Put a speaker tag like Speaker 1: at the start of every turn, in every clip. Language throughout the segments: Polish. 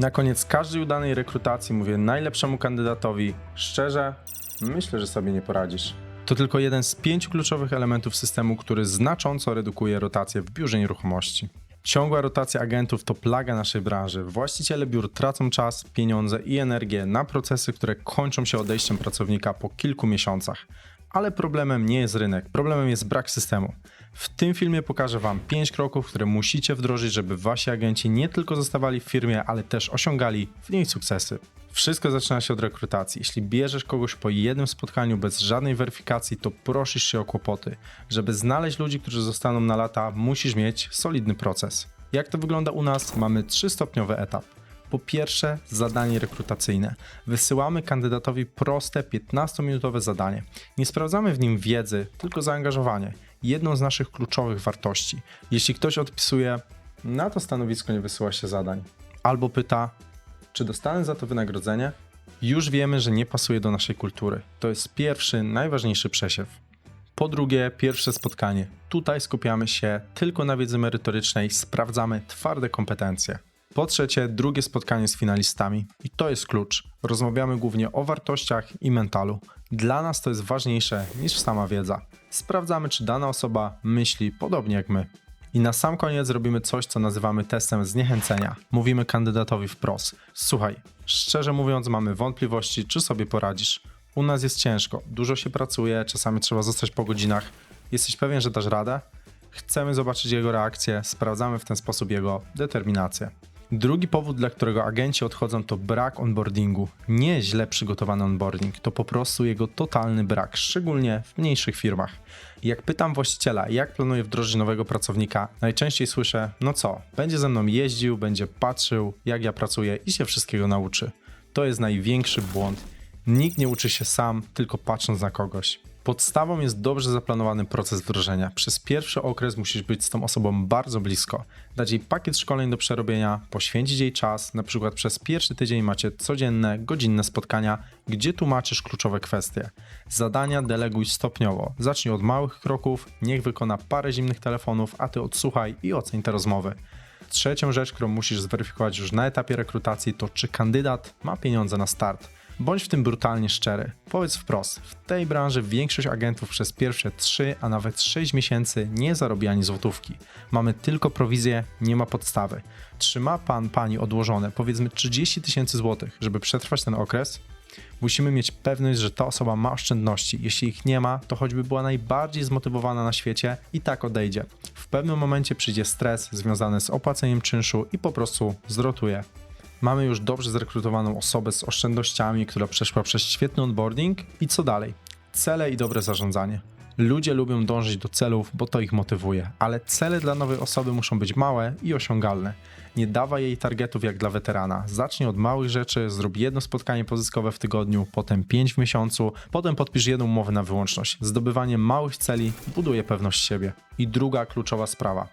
Speaker 1: Na koniec każdej udanej rekrutacji mówię najlepszemu kandydatowi szczerze, myślę, że sobie nie poradzisz. To tylko jeden z pięciu kluczowych elementów systemu, który znacząco redukuje rotację w biurze nieruchomości. Ciągła rotacja agentów to plaga naszej branży. Właściciele biur tracą czas, pieniądze i energię na procesy, które kończą się odejściem pracownika po kilku miesiącach. Ale problemem nie jest rynek, problemem jest brak systemu. W tym filmie pokażę Wam 5 kroków, które musicie wdrożyć, żeby Wasi agenci nie tylko zostawali w firmie, ale też osiągali w niej sukcesy. Wszystko zaczyna się od rekrutacji. Jeśli bierzesz kogoś po jednym spotkaniu bez żadnej weryfikacji, to prosisz się o kłopoty. Żeby znaleźć ludzi, którzy zostaną na lata, musisz mieć solidny proces. Jak to wygląda u nas? Mamy trzystopniowy etap. Po pierwsze, zadanie rekrutacyjne. Wysyłamy kandydatowi proste 15-minutowe zadanie. Nie sprawdzamy w nim wiedzy, tylko zaangażowanie. Jedną z naszych kluczowych wartości. Jeśli ktoś odpisuje, na to stanowisko nie wysyła się zadań, albo pyta, czy dostanę za to wynagrodzenie? Już wiemy, że nie pasuje do naszej kultury. To jest pierwszy, najważniejszy przesiew. Po drugie, pierwsze spotkanie. Tutaj skupiamy się tylko na wiedzy merytorycznej, sprawdzamy twarde kompetencje. Po trzecie, drugie spotkanie z finalistami. I to jest klucz. Rozmawiamy głównie o wartościach i mentalu. Dla nas to jest ważniejsze niż sama wiedza. Sprawdzamy, czy dana osoba myśli podobnie jak my. I na sam koniec robimy coś, co nazywamy testem zniechęcenia. Mówimy kandydatowi wprost: Słuchaj, szczerze mówiąc, mamy wątpliwości, czy sobie poradzisz. U nas jest ciężko, dużo się pracuje, czasami trzeba zostać po godzinach. Jesteś pewien, że dasz radę? Chcemy zobaczyć jego reakcję, sprawdzamy w ten sposób jego determinację. Drugi powód, dla którego agenci odchodzą, to brak onboardingu. Nie źle przygotowany onboarding, to po prostu jego totalny brak, szczególnie w mniejszych firmach. Jak pytam właściciela, jak planuje wdrożyć nowego pracownika, najczęściej słyszę: No co, będzie ze mną jeździł, będzie patrzył, jak ja pracuję i się wszystkiego nauczy. To jest największy błąd. Nikt nie uczy się sam, tylko patrząc na kogoś. Podstawą jest dobrze zaplanowany proces wdrożenia. Przez pierwszy okres musisz być z tą osobą bardzo blisko, dać jej pakiet szkoleń do przerobienia, poświęcić jej czas, na przykład przez pierwszy tydzień macie codzienne, godzinne spotkania, gdzie tłumaczysz kluczowe kwestie. Zadania deleguj stopniowo. Zacznij od małych kroków, niech wykona parę zimnych telefonów, a ty odsłuchaj i oceń te rozmowy. Trzecią rzecz, którą musisz zweryfikować już na etapie rekrutacji, to czy kandydat ma pieniądze na start. Bądź w tym brutalnie szczery. Powiedz wprost, w tej branży większość agentów przez pierwsze 3, a nawet 6 miesięcy nie zarobi ani złotówki. Mamy tylko prowizję, nie ma podstawy. Trzyma pan, pani odłożone powiedzmy 30 tysięcy złotych, żeby przetrwać ten okres? Musimy mieć pewność, że ta osoba ma oszczędności. Jeśli ich nie ma, to choćby była najbardziej zmotywowana na świecie, i tak odejdzie. W pewnym momencie przyjdzie stres związany z opłaceniem czynszu i po prostu zrotuje. Mamy już dobrze zrekrutowaną osobę z oszczędnościami, która przeszła przez świetny onboarding i co dalej? Cele i dobre zarządzanie. Ludzie lubią dążyć do celów, bo to ich motywuje, ale cele dla nowej osoby muszą być małe i osiągalne. Nie dawaj jej targetów jak dla weterana. Zacznij od małych rzeczy, zrób jedno spotkanie pozyskowe w tygodniu, potem pięć w miesiącu, potem podpisz jedną umowę na wyłączność. Zdobywanie małych celi buduje pewność siebie. I druga kluczowa sprawa.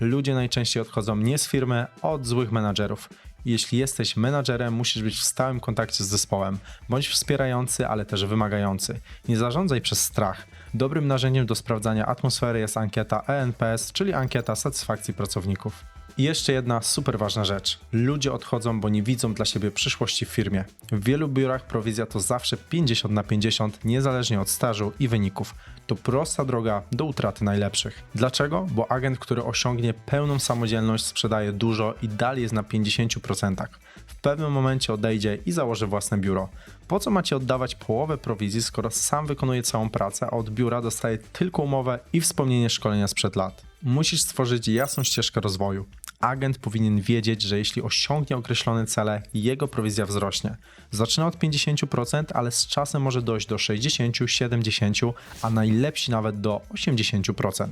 Speaker 1: Ludzie najczęściej odchodzą nie z firmy, a od złych menadżerów. Jeśli jesteś menadżerem, musisz być w stałym kontakcie z zespołem. Bądź wspierający, ale też wymagający. Nie zarządzaj przez strach. Dobrym narzędziem do sprawdzania atmosfery jest ankieta ENPS, czyli ankieta satysfakcji pracowników. I jeszcze jedna super ważna rzecz. Ludzie odchodzą, bo nie widzą dla siebie przyszłości w firmie. W wielu biurach prowizja to zawsze 50 na 50, niezależnie od stażu i wyników. To prosta droga do utraty najlepszych. Dlaczego? Bo agent, który osiągnie pełną samodzielność, sprzedaje dużo i dalej jest na 50%. W pewnym momencie odejdzie i założy własne biuro. Po co macie oddawać połowę prowizji, skoro sam wykonuje całą pracę, a od biura dostaje tylko umowę i wspomnienie szkolenia sprzed lat? Musisz stworzyć jasną ścieżkę rozwoju agent powinien wiedzieć, że jeśli osiągnie określone cele, jego prowizja wzrośnie. Zaczyna od 50%, ale z czasem może dojść do 60, 70, a najlepsi nawet do 80%.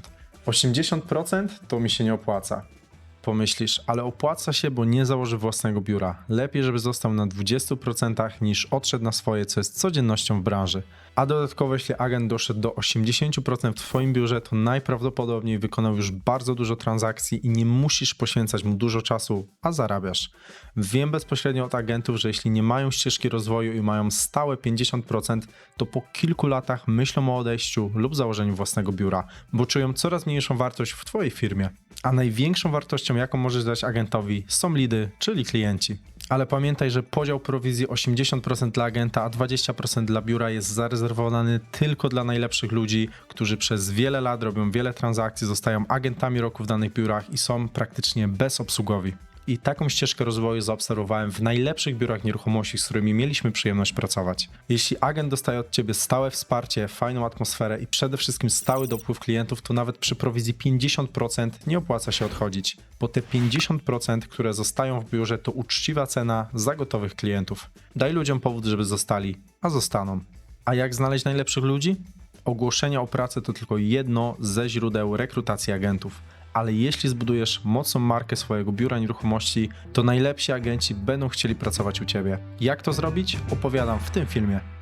Speaker 1: 80% to mi się nie opłaca. Pomyślisz, ale opłaca się, bo nie założy własnego biura. Lepiej, żeby został na 20% niż odszedł na swoje, co jest codziennością w branży. A dodatkowo, jeśli agent doszedł do 80% w Twoim biurze, to najprawdopodobniej wykonał już bardzo dużo transakcji i nie musisz poświęcać mu dużo czasu, a zarabiasz. Wiem bezpośrednio od agentów, że jeśli nie mają ścieżki rozwoju i mają stałe 50%, to po kilku latach myślą o odejściu lub założeniu własnego biura, bo czują coraz mniejszą wartość w Twojej firmie. A największą wartością, jaką możesz dać agentowi, są lidy, czyli klienci. Ale pamiętaj, że podział prowizji 80% dla agenta, a 20% dla biura jest zarezerwowany tylko dla najlepszych ludzi, którzy przez wiele lat robią wiele transakcji, zostają agentami roku w danych biurach i są praktycznie bezobsługowi. I taką ścieżkę rozwoju zaobserwowałem w najlepszych biurach nieruchomości, z którymi mieliśmy przyjemność pracować. Jeśli agent dostaje od ciebie stałe wsparcie, fajną atmosferę i przede wszystkim stały dopływ klientów, to nawet przy prowizji 50% nie opłaca się odchodzić, bo te 50%, które zostają w biurze, to uczciwa cena za gotowych klientów. Daj ludziom powód, żeby zostali, a zostaną. A jak znaleźć najlepszych ludzi? Ogłoszenia o pracę to tylko jedno ze źródeł rekrutacji agentów ale jeśli zbudujesz mocną markę swojego biura nieruchomości, to najlepsi agenci będą chcieli pracować u ciebie. Jak to zrobić? Opowiadam w tym filmie.